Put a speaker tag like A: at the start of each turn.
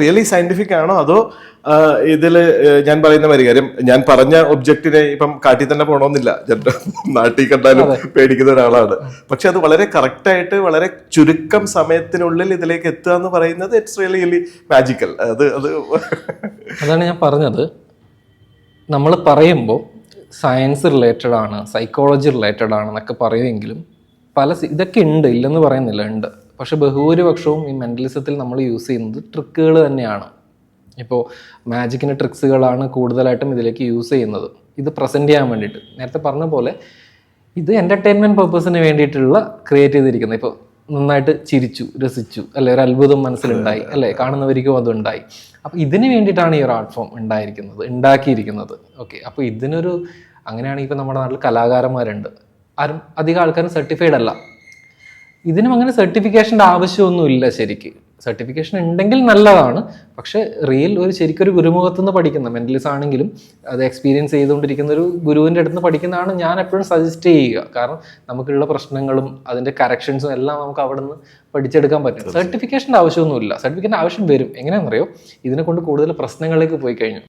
A: Really scientific ആണോ? അതോ ഇതിൽ ഞാൻ പറയുന്ന മാതിരി കാര്യം ഞാൻ പറഞ്ഞ ഒബ്ജക്റ്റിനെ ഇപ്പം കാട്ടി തന്നെ പോകണമെന്നില്ല നാട്ടിൽ കണ്ടാലും പേടിക്കുന്ന ഒരാളാണ്. പക്ഷെ അത് വളരെ കറക്റ്റായിട്ട് വളരെ ചുരുക്കം സമയത്തിനുള്ളിൽ ഇതിലേക്ക് എത്തുക എന്ന് പറയുന്നത് ഇറ്റ്സ് റിയലി റിയലി മാജിക്കൽ അത് അത്
B: അതാണ് ഞാൻ പറഞ്ഞത്. നമ്മൾ പറയുമ്പോൾ സയൻസ് റിലേറ്റഡ് ആണ് സൈക്കോളജി റിലേറ്റഡ് ആണ് എന്നൊക്കെ പറയുമെങ്കിലും പല ഇതൊക്കെ ഉണ്ട് ഇല്ലെന്ന് പറയുന്നില്ല ഉണ്ട്. പക്ഷെ ബഹുഭൂരിപക്ഷവും ഈ മെന്റലിസത്തിൽ നമ്മൾ യൂസ് ചെയ്യുന്നത് ട്രിക്കുകൾ തന്നെയാണ്. ഇപ്പോൾ മാജിക്കിന്റെ ട്രിക്സുകളാണ് കൂടുതലായിട്ടും ഇതിലേക്ക് യൂസ് ചെയ്യുന്നത്. ഇത് പ്രസന്റ് ചെയ്യാൻ വേണ്ടിയിട്ട്. നേരത്തെ പറഞ്ഞ പോലെ ഇത് എന്റർടൈൻമെന്റ് പർപ്പസിന് വേണ്ടിയിട്ടുള്ള ക്രിയേറ്റ് ചെയ്തിരിക്കുന്നത്. ഇപ്പോൾ നന്നായിട്ട് ചിരിച്ചു രസിച്ചു അല്ലെ? ഒരു അത്ഭുതം മനസ്സിലുണ്ടായി അല്ലേ? കാണുന്നവർക്കും അതുണ്ടായി. അപ്പോൾ ഇതിന് വേണ്ടിയിട്ടാണ് ഈ ഒരു ആർട്ട് ഫോം ഉണ്ടായിരിക്കുന്നത് ഉണ്ടാക്കിയിരിക്കുന്നത്. ഓക്കെ അപ്പോൾ ഇതിനൊരു അങ്ങനെയാണെങ്കിൽ ഇപ്പോൾ നമ്മുടെ നാട്ടിൽ കലാകാരന്മാരുണ്ട്. ആരും അധികം ആൾക്കാരും സർട്ടിഫൈഡ് അല്ല. ഇതിനും അങ്ങനെ സർട്ടിഫിക്കേഷന്റെ ആവശ്യമൊന്നുമില്ല ശരിക്ക്. സർട്ടിഫിക്കേഷൻ ഉണ്ടെങ്കിൽ നല്ലതാണ്. പക്ഷെ റിയൽ ഒരു ശരിക്കൊരു ഗുരുമുഖത്തു നിന്ന് പഠിക്കുന്ന മെന്റലിസ്റ്റ് ആണെങ്കിലും അത് എക്സ്പീരിയൻസ് ചെയ്തുകൊണ്ടിരിക്കുന്ന ഒരു ഗുരുവിന്റെ അടുത്ത് നിന്ന് പഠിക്കുന്നതാണ് ഞാൻ എപ്പോഴും സജസ്റ്റ് ചെയ്യുക. കാരണം നമുക്കുള്ള പ്രശ്നങ്ങളും അതിന്റെ കറക്ഷൻസും എല്ലാം നമുക്ക് അവിടെ നിന്ന് പഠിച്ചെടുക്കാൻ പറ്റും. സർട്ടിഫിക്കേഷന്റെ ആവശ്യമൊന്നുമില്ല. സർട്ടിഫിക്കറ്റിന്റെ ആവശ്യം വരും. എങ്ങനെയാണെന്നറിയോ? ഇതിനെ കൊണ്ട് കൂടുതൽ പ്രശ്നങ്ങളിലേക്ക് പോയി കഴിഞ്ഞു.